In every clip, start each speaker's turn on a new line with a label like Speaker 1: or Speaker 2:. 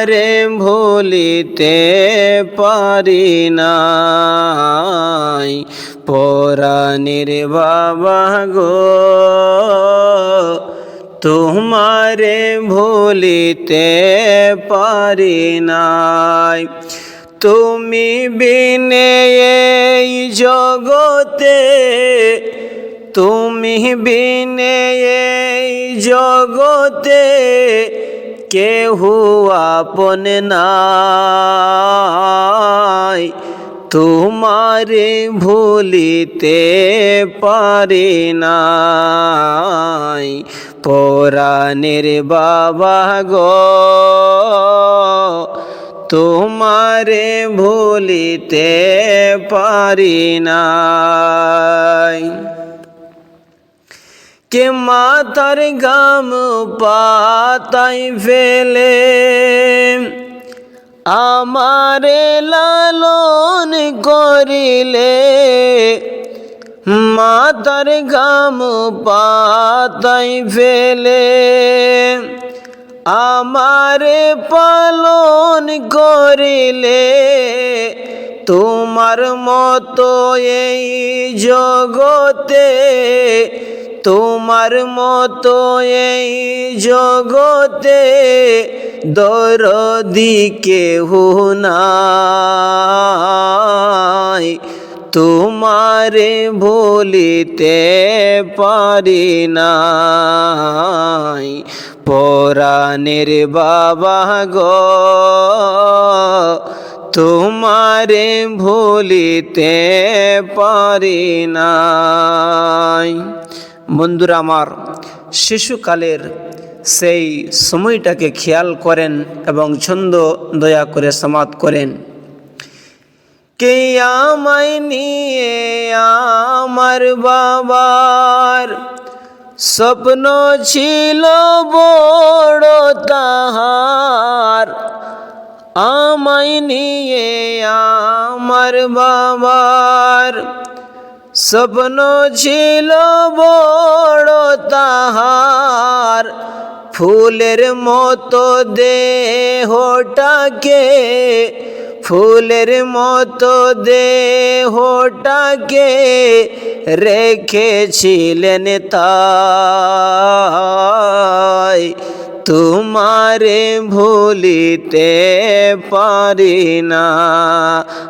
Speaker 1: তোমারে ভুলিতে পারি নাই। পরাণের বাবা গো, তোমারে ভুলিতে পারি নাই। তুমি বিনে এই জগতে, তুমি বিনে এই জগতে কেহু আপন নাই। তোমারে ভুলিতে পারি নাই। পরাণের বাবা গো তোমারে ভুলিতে পারি নাই। কে মাতার গাম পাতাই ফেলে আমারে লালন করিলে মাতার গাম পাতাই ফেলে আমারে পালন করিলে তোমার মতো এই জগতে তোমার মতো এই জগতে দরদি কেহ নাই। তোমারে ভুলিতে পারি নাই। পরাণের বাবা গো, তোমারে ভুলিতে পারি নাই। বন্ধুরা আমার, শিশুকালের সেই সময়টাকে খেয়াল করেন এবং ছন্দ দয়া করে সমাদ করেন। কে আমায় নিয়ে আমার বাবার স্বপ্ন ছিল বড় তাহার। আমায় নিয়ে আমার বাবার স্বপ্ন ছিল বড় তাহার ফুলের মতো দেহটাকে ফুলের মতো দেহটাকে রেখেছিলেন তাই। তোমারে ভুলিতে পারি না।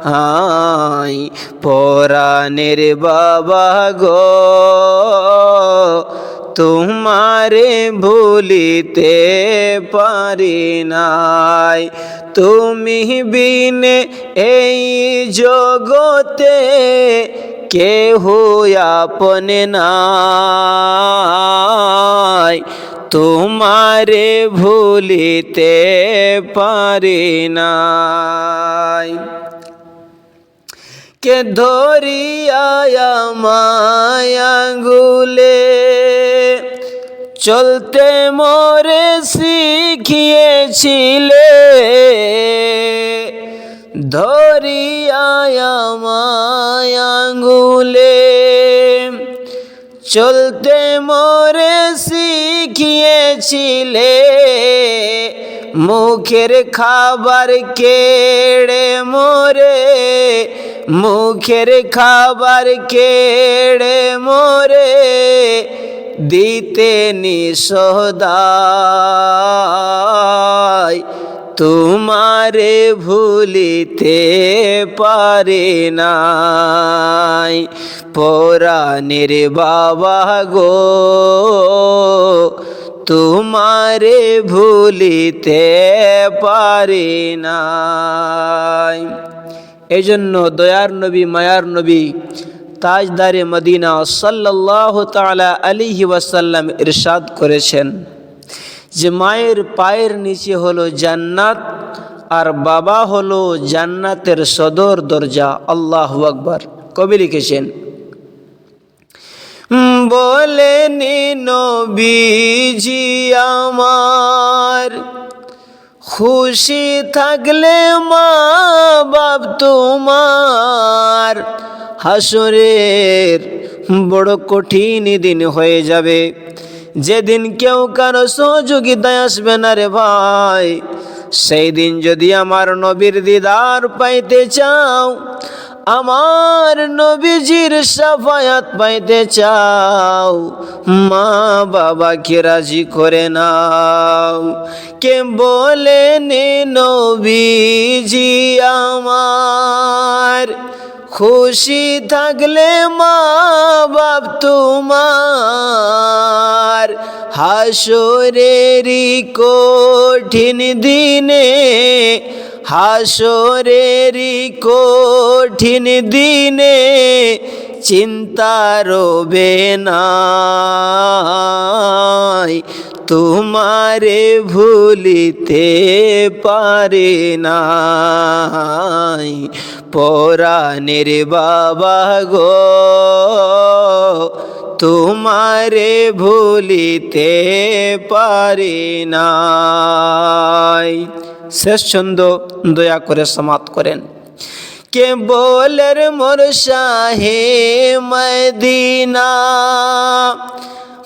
Speaker 1: আই পরাণের বাবা গো, তোমারে ভুলিতে পারি নাই। তুমি বিনে এই জগতে কেহ আপনে নাই। তোমারে ভুলিতে পারি নাই। কে ধরিয়া মায়াঙ্গুলে চলতে মোরে শিখিয়েছিলে। ধরিয়া মায়াঙ্গুলে চলতে মোরে শিখিয়েছিলে মুখের খাবার কেড়ে মোরে, মুখের খাবার কেড়ে মোরে, দিতে নিষদায় তোমারে ভুলিতে পারে নাই। পরাণের বাবা গো তোমারে ভুলিতে পারি নাই। এই জন্য দয়ার নবী, মায়ার নবী, তাজদারে মদিনা সাল্লাহ তালা আলিহি ওয়াসাল্লাম ইরশাদ করেছেন যে মায়ের পায়ের নিচে হলো জান্নাত আর বাবা হলো জান্নাতের সদর দরজা। আল্লাহ আকবর। কবি লিখেছেন বলেনি নবীজি আমার। খুশি থাকলে মা বাপ তোমার। হাসরের বড় কঠিন দিন হয়ে যাবে। যেদিন কেউ কারও সহযোগিতায় আসবে না রে ভাই। সেই দিন যদি আমার নবীর দিদার পাইতে চাও আমার নবীজির সাফায়াত পাইতে চাও, মা বাবাকে রাজি করে নাও। কে বলেনি নবীজি আমার, খুশি থাকলে মা বাপ তোমার। হাসরেরই কঠিন দিনে হাসরেরই কঠিন দিনে চিন্তা রবে নাই, তোমারে ভুলিতে পারে নাই। পরাণের বাবা গো, তোমারে ভুলিতে পারি নাই। শেষ ছন্দ দয়া করে সমাপ্ত করেন। কে বলের মোর শাহে মদিনা?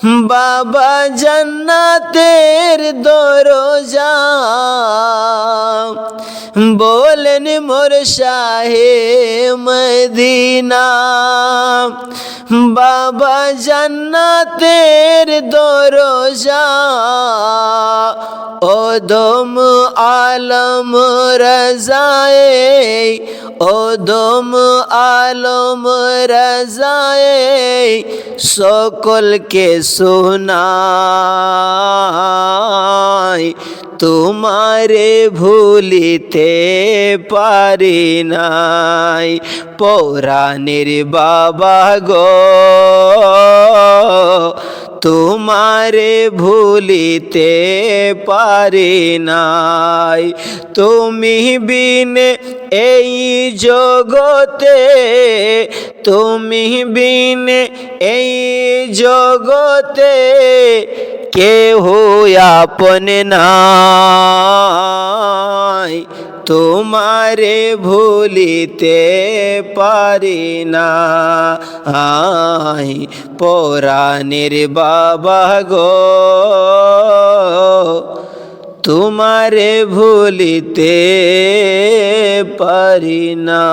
Speaker 1: বাবা জান্নাতের দরজা। বলেন মোর শাহে মদিনা। বাবা জান্নাতের দরজা। ও দম আলম রাজায়ে ও দম আলম রাজায়ে। সকলকে শোনাই, তোমারে ভুলিতে পারি নাই। পৌরাণের বাবা গো, তোমারে ভুলিতে পারি নাই। তুমি বিনে এই জগতে তুমি বিনে এই জগতে কেহ আপন নাই। তোমারে ভুলিতে পারি না আই পরাণের বাবা গো, তোমারে ভুলিতে পারি না